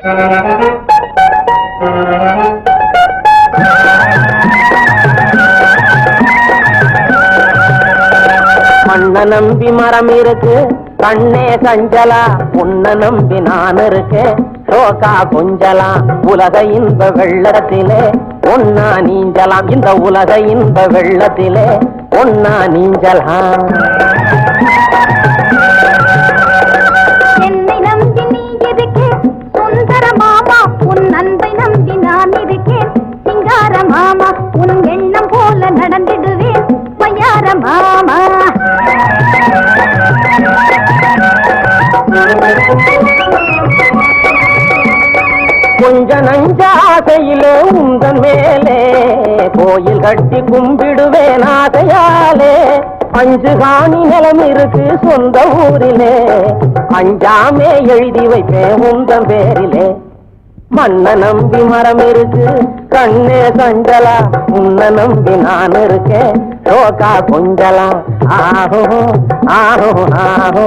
மண்ண நம்பி மரம் இருக்கு கண்ணே கஞ்சலா உன்ன நம்பி நான் இருக்கேன். சோகா கொஞ்சலா உலக இன்ப வெள்ளத்திலே ஒன்னா நீஞ்சலாம். இந்த உலக இன்ப வெள்ளத்திலே ஒன்னா நீஞ்சலாம். கொஞ்ச நஞ்சாசையிலே உந்தன் மேலே கோயில் கட்டி கும்பிடுவேன் ஆசையாலே. அஞ்சு காணி நிலம் இருக்கு சொந்த ஊரிலே அஞ்சாமே எழுதி வைப்பேன் உந்தன் பேரிலே. மண்ண நம்பி மரம் இருக்கு கண்ணே சஞ்சலா உன்ன நம்பி நான் இருக்கேன். ரோக்கா கொஞ்சலா ஆஹோ ஆஹோ ஆஹோ.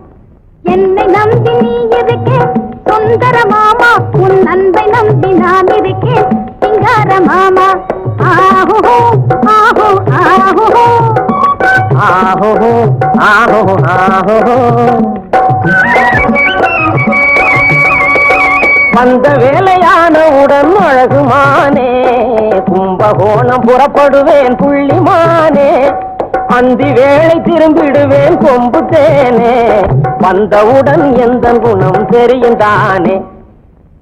ஆஹோ ஆஹோ. ஆஹோ வந்த வேலையானவுடன் அழகுமானே கும்பகோணம் புறப்படுவேன் புள்ளிமானே அந்தி வேலை திரும்பிடுவேன் கொம்பு தேனே வந்தவுடன் எந்த குணம் தெரியும் தானே.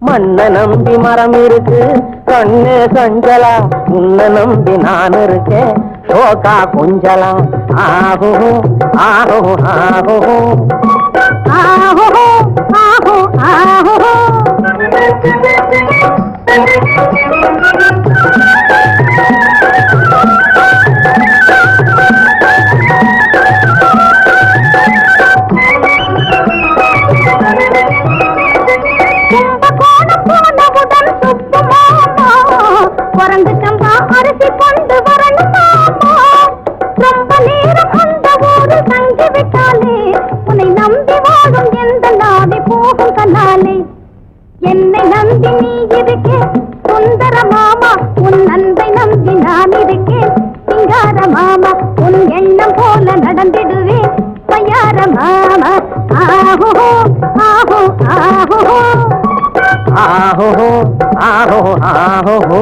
மண்ண நம்பி மரம் இருக்கு கண்ணு சஞ்சலா உன்ன நம்பி நான் இருக்கேன் சோகா கொஞ்சலா. ஆஹோ ஆஹோ ஆஹோ நேரம் அந்த ஊரு தங்கி விட்டாலே உன்னை நம்பி வாழும் எந்த போகும் கண்ணாலே. என்னை நம்பி நீ இருக்கே சுந்தர மாமா உன் அன்பை நம்பி நான் இருக்கேன் சிங்கார மாமா உன் எண்ணம் போல நடந்திடுவேன் பையார மாமா ஆஹோ ஆஹோ ஆஹோ ஆஹோ ஆஹோ ஆஹோ